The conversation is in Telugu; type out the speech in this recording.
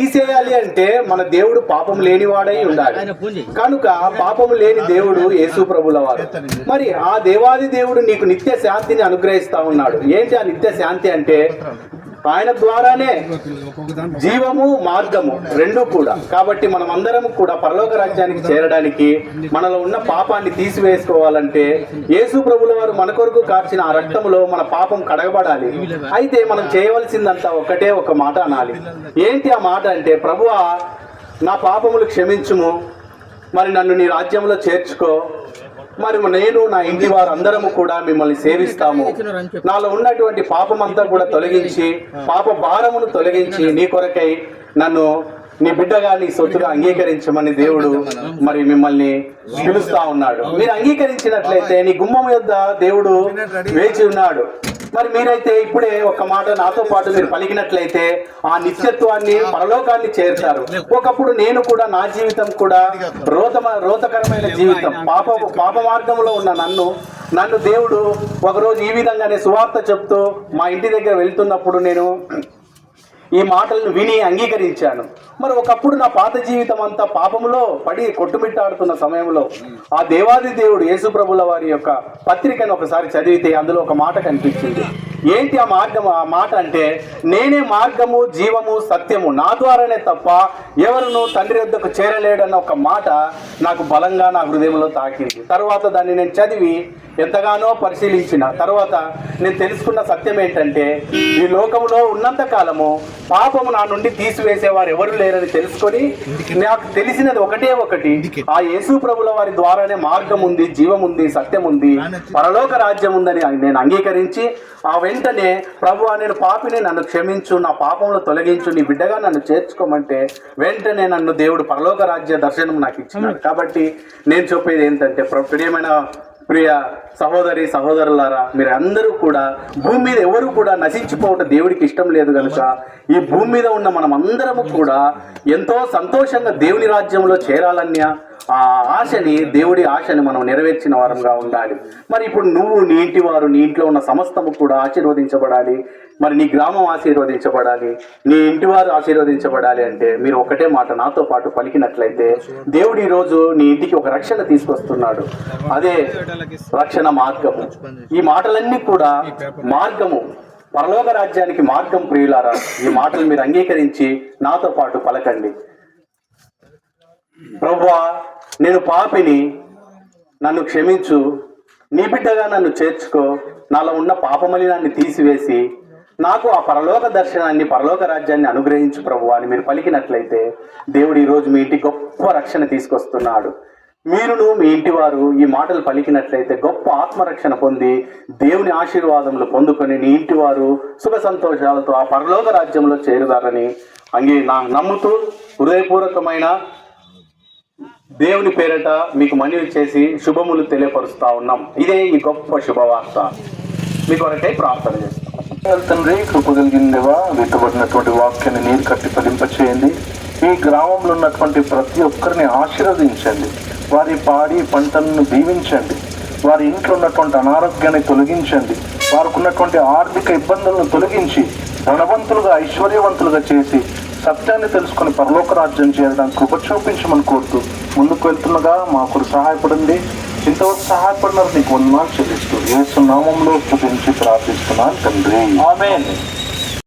తీసేయాలి అంటే మన దేవుడు పాపం లేనివాడై ఉండాలి. కనుక పాపము లేని దేవుడు యేసు ప్రభుల వారు మరి ఆ దేవాది దేవుడు నీకు నిత్య శాంతిని అనుగ్రహిస్తా ఉన్నాడు. ఏంటి ఆ నిత్య శాంతి అంటే? ఆయన ద్వారానే జీవము మార్గము రెండు కూడా. కాబట్టి మనం అందరం కూడా పరలోక రాజ్యానికి చేరడానికి మనలో ఉన్న పాపాన్ని తీసివేసుకోవాలంటే యేసు ప్రభుల వారు మన కొరకు కార్చిన ఆ రక్తములో మన పాపం కడగబడాలి. అయితే మనం చేయవలసిందంతా ఒకటే ఒక మాట అనాలి. ఏంటి ఆ మాట అంటే ప్రభువా నా పాపములు క్షమించుము. మరి నన్ను నీ రాజ్యంలో చేర్చుకో. మరి నేను నా ఇంటి వారు అందరము కూడా మిమ్మల్ని సేవిస్తాము. నాలో ఉన్నటువంటి పాపం అంతా కూడా తొలగించి పాప భారమును తొలగించి నీ కొరకై నన్ను నీ బిడ్డగా నీ సొత్తుగా అంగీకరించమని దేవుడు మరి మిమ్మల్ని పిలుస్తా ఉన్నాడు. మీరు అంగీకరించినట్లయితే నీ గుమ్మం యొద్ద దేవుడు వేచి ఉన్నాడు. మరి మీరైతే ఇప్పుడే ఒక మాట నాతో పాటు మీరు పలికినట్లయితే ఆ నిత్యత్వాన్ని పరలోకాన్ని చేరుతారు ఒకప్పుడు నేను కూడా నా జీవితం కూడా రోత రోతకరమైన జీవితం. పాప పాప మార్గంలో ఉన్న నన్ను నన్ను దేవుడు ఒకరోజు ఈ విధంగానే సువార్త చెప్తూ మా ఇంటి దగ్గర వెళ్తున్నప్పుడు నేను ఈ మాటలను విని అంగీకరించాను. మరి ఒకప్పుడు నా పాత జీవితం అంతా పాపములో పడి కొట్టుమిట్టాడుతున్న సమయంలో ఆ దేవాది దేవుడు యేసుప్రభుల వారి యొక్క పత్రికను ఒకసారి చదివితే అందులో ఒక మాట కనిపించింది. ఏంటి ఆ మార్గం? ఆ మాట అంటే నేనే మార్గము జీవము సత్యము నా ద్వారానే తప్ప ఎవరును తండ్రి వద్దకు చేరలేడన్న ఒక మాట నాకు బలంగా నా హృదయంలో తాకింది. తర్వాత దాన్ని నేను చదివి ఎంతగానో పరిశీలించిన తర్వాత నేను తెలుసుకున్న సత్యం ఏంటంటే ఈ లోకంలో ఉన్నంత కాలము పాపము నా నుండి తీసివేసేవారు ఎవరు లేరని తెలుసుకొని నాకు తెలిసినది ఒకటే ఒకటి. ఆ యేసు ప్రభుల వారి ద్వారానే మార్గం ఉంది జీవం ఉంది సత్యం ఉంది పరలోక రాజ్యం ఉందని నేను అంగీకరించి ఆ వెంటనే ప్రభు నేను పాపిని నన్ను క్షమించు నా పాపంలో తొలగించు నీ బిడ్డగా నన్ను చేర్చుకోమంటే వెంటనే నన్ను దేవుడు పరలోక రాజ్య దర్శనం నాకు ఇచ్చినాడు. కాబట్టి నేను చెప్పేది ఏంటంటే ప్రియమైన ప్రియ సహోదరి సహోదరులారా మీరు అందరూ కూడా భూమి మీద ఎవరు కూడా నశించిపోవటం దేవుడికి ఇష్టం లేదు కనుక ఈ భూమి మీద ఉన్న మనం అందరము కూడా ఎంతో సంతోషంగా దేవుని రాజ్యంలో చేరాలన్యా ఆ ఆశని దేవుడి ఆశని మనం నెరవేర్చిన వారంగా ఉండాలి. మరి ఇప్పుడు నువ్వు నీ ఇంటి వారు నీ ఇంట్లో ఉన్న సమస్తము కూడా ఆశీర్వదించబడాలి. మరి నీ గ్రామం ఆశీర్వదించబడాలి. నీ ఇంటి వారు ఆశీర్వదించబడాలి అంటే మీరు ఒకటే మాట నాతో పాటు పలికినట్లయితే దేవుడు ఈరోజు రోజు నీ ఇంటికి ఒక రక్షణ తీసుకొస్తున్నాడు. అదే రక్షణ మార్గము. ఈ మాటలన్నీ కూడా మార్గము. పరలోక రాజ్యానికి మార్గం ప్రియులారా ఈ మాటలు మీరు అంగీకరించి నాతో పాటు పలకండి. ప్రభువా నేను పాపిని నన్ను క్షమించు. నీ బిడ్డగా నన్ను చేర్చుకో. నాలో ఉన్న పాపమలినాన్ని తీసివేసి నాకు ఆ పరలోక దర్శనాన్ని పరలోక రాజ్యాన్ని అనుగ్రహించు ప్రభు అని మీరు పలికినట్లయితే దేవుడు ఈరోజు మీ ఇంటి గొప్ప రక్షణ తీసుకొస్తున్నాడు. మీరును మీ ఇంటి వారు ఈ మాటలు పలికినట్లయితే గొప్ప ఆత్మరక్షణ పొంది దేవుని ఆశీర్వాదములు పొందుకొని నీ ఇంటి వారు సుఖ సంతోషాలతో ఆ పరలోక రాజ్యంలో చేరుదారని అంగే నా నమ్ముతూ హృదయపూర్వకమైన దేవుని పేరట మీకు మనవి చేసి శుభములు తెలియపరుస్తా ఉన్నాం. ఇదే ఈ గొప్ప శుభవార్త. మీ కొరకై ప్రార్థన చేస్తాం. తండ్రి కృప కలిగిందేవా విత్తబడినటువంటి వాక్యాన్ని నీరు కట్టి ఫలింప చేయండి ఈ గ్రామంలో ఉన్నటువంటి ప్రతి ఒక్కరిని ఆశీర్వదించండి. వారి పాడి పంటలను దీవించండి. వారి ఇంట్లో ఉన్నటువంటి అనారోగ్యాన్ని తొలగించండి. వారికి ఉన్నటువంటి ఆర్థిక ఇబ్బందులను తొలగించి ధనవంతులుగా ఐశ్వర్యవంతులుగా చేసి సత్యాన్ని తెలుసుకొని పరలోక రాజ్యం చేరడానికి కృప చూపించమని కోరుతూ ముందుకు వెళ్తుండగా మాకు సహాయపడింది ఇంతవరకు సహాయపడినారు నీకు వందనాలు చెల్లిస్తూ. యేసు నామంలో స్తుతించి ప్రార్థిస్తున్నాను తండ్రి. ఆమె